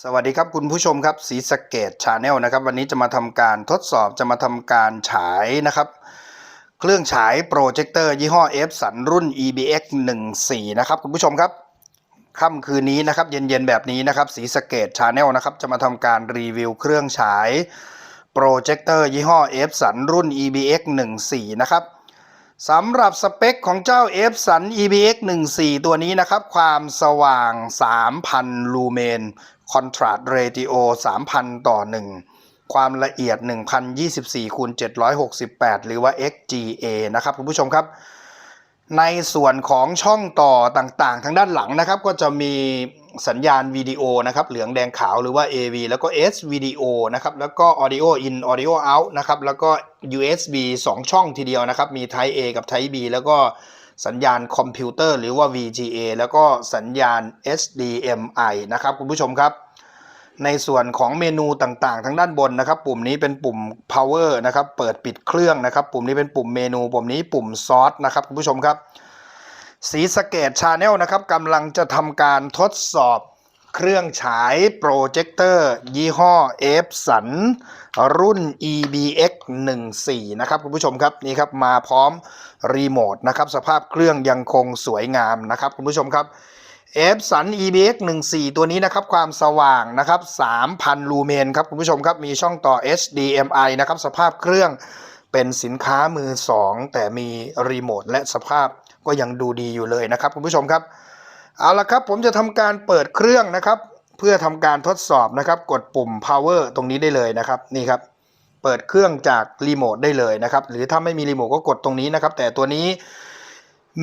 สวัสดีครับคุณผู้ชมครับสีสเกตชาแนลนะครับ วันนี้จะมาทำการทดสอบจะมาทำการฉายนะครับ เครื่องฉายโปรเจคเตอร์ยี่ห้อ F สันรุ่น EBX 14นะครับคุณผู้ชมครับค่ำคืนนี้นะครับ เย็นๆแบบนี้นะครับสีสเกตชาแนลนะครับ จะมาทำการรีวิวเครื่องฉายโปรเจคเตอร์ยี่ห้อ F สันรุ่น EBX 14นะครับสำหรับสเปคของเจ้า F สัน EBX 14ตัวนี้นะครับ ความสว่าง 3,000 ลูเมน Contrast Ratio 3,000 ต่อ 1 ความละเอียด 1024คูณ768 หรือว่า XGA นะครับคุณผู้ชมครับ ในส่วนของช่องต่อต่างๆ ทางด้านหลังนะครับ ก็จะมีสัญญาณวิดีโอนะครับ เหลืองแดงขาวหรือว่า AV แล้วก็ S วิดีโอนะครับ แล้วก็ Audio in Audio out นะครับ แล้วก็ USB 2 ช่องทีเดียวนะครับ มี Type A กับ Type B แล้วก็ สัญญาณคอมพิวเตอร์หรือว่า VGA แล้วก็สัญญาณ SDMI นะครับคุณผู้ชมครับ ในส่วนของเมนูต่างๆ ทางด้านบนนะครับ ปุ่มนี้เป็นปุ่ม power นะครับ เปิดปิดเครื่องนะครับ ปุ่มนี้เป็นปุ่มเมนู ปุ่มนี้ปุ่มซอสนะครับคุณผู้ชมครับสีสเกตชาแนลนะครับกำลังจะทำการทดสอบ เครื่องฉายโปรเจคเตอร์ ยี่ห้อ F สันรุ่น EBX 14นะครับคุณผู้ชมครับนี่ครับมาพร้อมรีโมทนะครับสภาพเครื่องยังคงสวยงามนะครับคุณผู้ชมครับ F สัน EBX 14ตัวนี้นะครับความสว่างนะครับ 3,000 ลูเมนครับคุณผู้ชมครับมีช่องต่อ HDMI นะครับสภาพเครื่องเป็นสินค้ามือ2แต่มีรีโมทและสภาพก็ยังดูดีอยู่เลยนะครับคุณผู้ชมครับ เอาละครับผมจะทำการเปิดเครื่องนะครับ เพื่อทำการทดสอบนะครับ กดปุ่ม power ตรงนี้ได้เลยนะครับนี่ครับเปิดเครื่องจากรีโมทได้เลยนะครับ หรือถ้าไม่มีรีโมทก็กดตรงนี้นะครับ แต่ตัวนี้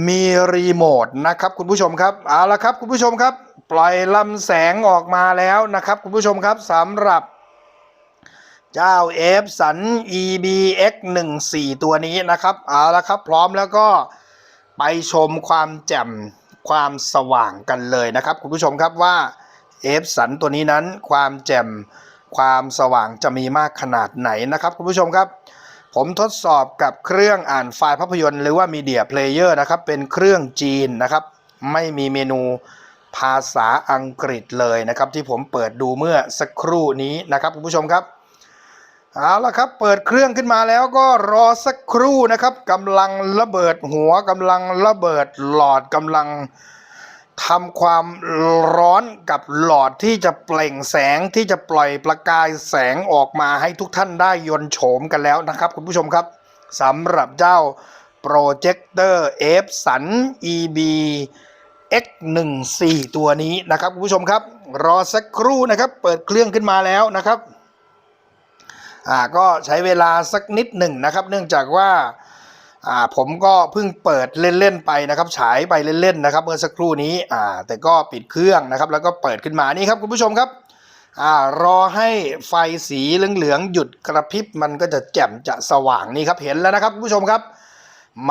มีรีโมทนะครับคุณผู้ชมครับเอาละครับ คุณผู้ชมครับ ปล่อยลำแสงออกมาแล้วนะครับ คุณผู้ชมครับสำหรับเจ้า F สัน EBX 14ตัวนี้นะครับเอาละครับ พร้อมแล้วก็ไปชมความแจ่ม ความสว่างกันเลยนะครับ คุณผู้ชมครับว่า F สันตัวนี้นั้นความแจ่มความสว่างจะมีมากขนาดไหนนะครับ คุณผู้ชมครับ ผมทดสอบกับเครื่องอ่านไฟล์ภาพยนตร์หรือว่ามีเดียเพลเยอร์นะครับ เป็นเครื่องจีนนะครับ ไม่มีเมนูภาษาอังกฤษเลยนะครับ ที่ผมเปิดดูเมื่อสักครู่นี้นะครับ คุณผู้ชมครับ เอาละครับ เปิดเครื่องขึ้นมาแล้วก็รอสักครู่นะครับกำลังระเบิดหัวกำลังระเบิดหลอดกำลังทำความร้อนกับหลอดที่จะเปล่งแสงที่จะปล่อยประกายแสงออกมาให้ทุกท่านได้ยนโฉมกันแล้วนะครับ คุณผู้ชมครับสำหรับเจ้าโปรเจคเตอร์ F สัน EB X14 ตัวนี้นะครับคุณผู้ชมครับ รอสักครู่นะครับ เปิดเครื่องขึ้นมาแล้วนะครับ อ่าก็ใช้เวลาสักนิดหนึ่งนะครับ เนื่องจากว่าอ่าผมก็เพิ่งเปิดเล่นๆไปนะครับ ฉายไปเล่นๆนะครับ เมื่อสักครู่นี้อ่าแต่ก็ปิดเครื่องนะครับ แล้วก็เปิดขึ้นมานี่ครับคุณผู้ชมครับอ่ารอให้ไฟสีเหลืองๆหยุดกระพริบมันก็จะแจ่มจะสว่างนี่ครับเห็นแล้วนะครับคุณผู้ชมครับ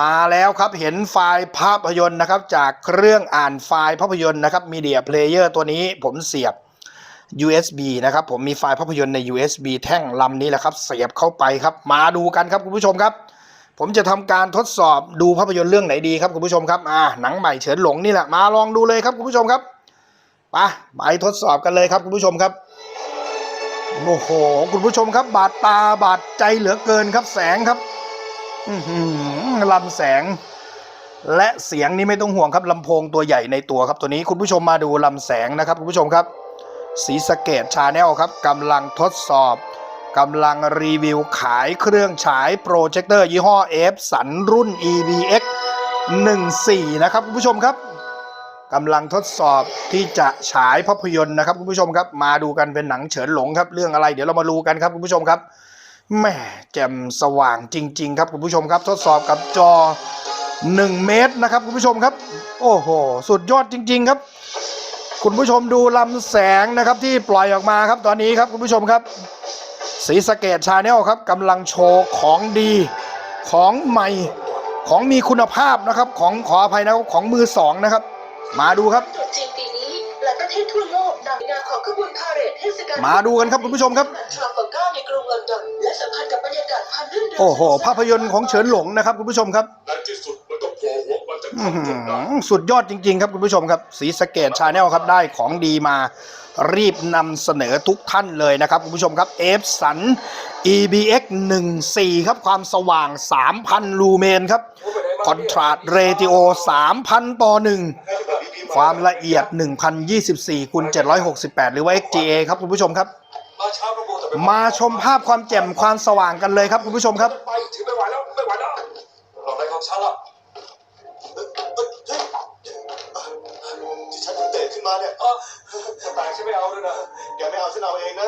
มาแล้วครับเห็นไฟล์ภาพยนตร์นะครับ จากเครื่องอ่านไฟล์ภาพยนตร์นะครับ Media Player ตัวนี้ผมเสียบ USB นะครับผมมีไฟล์ภาพยนตร์ใน USB แท่งลำนี้แหละครับ เสียบเข้าไปครับ มาดูกันครับคุณผู้ชมครับ ผมจะทำการทดสอบดูภาพยนตร์เรื่องไหนดีครับคุณผู้ชมครับอ่าหนังใหม่เฉินหลงนี่แหละมาลองดูเลยครับคุณผู้ชมครับไปไปทดสอบกันเลยครับคุณผู้ชมครับโอ้โหคุณผู้ชมครับ บาดตาบาดใจเหลือเกินครับแสงครับลำแสง และเสียงนี่ไม่ต้องห่วงครับลำโพงตัวใหญ่ในตัวครับตัวนี้คุณผู้ชมมาดูลำแสงนะครับคุณผู้ชมครับ สีสะเกตชาแนลครับกำลังทดสอบกำลังรีวิวขายเครื่องฉายโปรเจคเตอร์ยี่ห้อ F สันรุ่น EBX 14 นะครับคุณผู้ชมครับกำลังทดสอบที่จะฉายภาพยนตร์นะครับคุณผู้ชมครับ มาดูกันเป็นหนังเฉินหลงครับ เรื่องอะไรเดี๋ยวเรามาดูกันครับคุณผู้ชมครับแหม่แจ่มสว่างจริง ๆ ครับคุณผู้ชมครับ ทดสอบกับจอ 1 เมตรนะครับคุณผู้ชมครับ โอ้โห สุดยอดจริง ๆ ครับ คุณผู้ชมดูลำแสงนะครับที่ปล่อยออกมาครับตอนนี้ครับคุณผู้ชมครับสีสะเกตชาแนลครับกำลังโชว์ของดีของใหม่ของมีคุณภาพนะครับของขออภัยนะครับของมือสองนะครับ มาดูครับตรุษจีนปีนี้หลายประเทศทั่วโลกนำงานของขบวนพาเหรดเทศกาลมาดูกันครับคุณผู้ชมครับทราฟัลการ์ในกรุงลอนดอนและสัมผัสกับบรรยากาศพันรื่นเริงโอ้โหภาพยนตร์ของเฉินหลงนะครับคุณผู้ชมครับในที่ สุดยอดจริง ๆ ครับคุณผู้ชมครับสีสเกตชาแนลครับได้ของดีมารีบนำเสนอทุกท่านเลยนะครับคุณผู้ชมครับเอฟสัน EBX 14ครับความสว่าง 3,000 ลูเมนครับคอนทราสเรติโอ 3,000 ต่อ 1 ความละเอียด 1024คูณ768 หรือว่า XGA ครับคุณผู้ชมครับ มาชมแต่เป็นมาชมภาพความแจ่มความสว่างกันเลยครับคุณผู้ชมครับ ด้วยนะแกไม่เอาฉันเอาเองนะ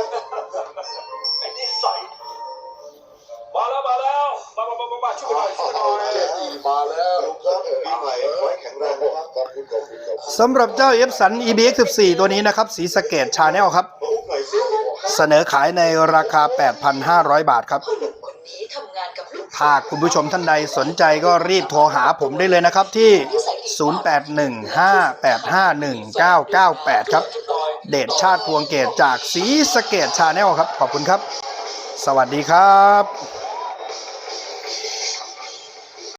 ไอ้นี่ใส่มาแล้วมาแล้วมามามามามาช่วยหน่อยช่วยหน่อยมาแล้วลุงครับปีใหม่ขอให้แข็งแรงนะครับขอบคุณขอบคุณครับสำหรับเจ้า F สัน EBX 14ตัวนี้นะครับ สีสะเกตชาแนลครับ มาอุ้มหน่อยสิเสนอขายในราคา 8,500 บาทครับ พ่อหนุ่มคนนี้ทำงานกับลูกถ้าคุณผู้ชมท่านใดสนใจก็รีบโทรหาผมได้เลยนะครับที่ 0815851998 ครับ เดชชาติพวงเกตจากสีสเกตชาแนลครับ ขอบคุณครับ สวัสดีครับ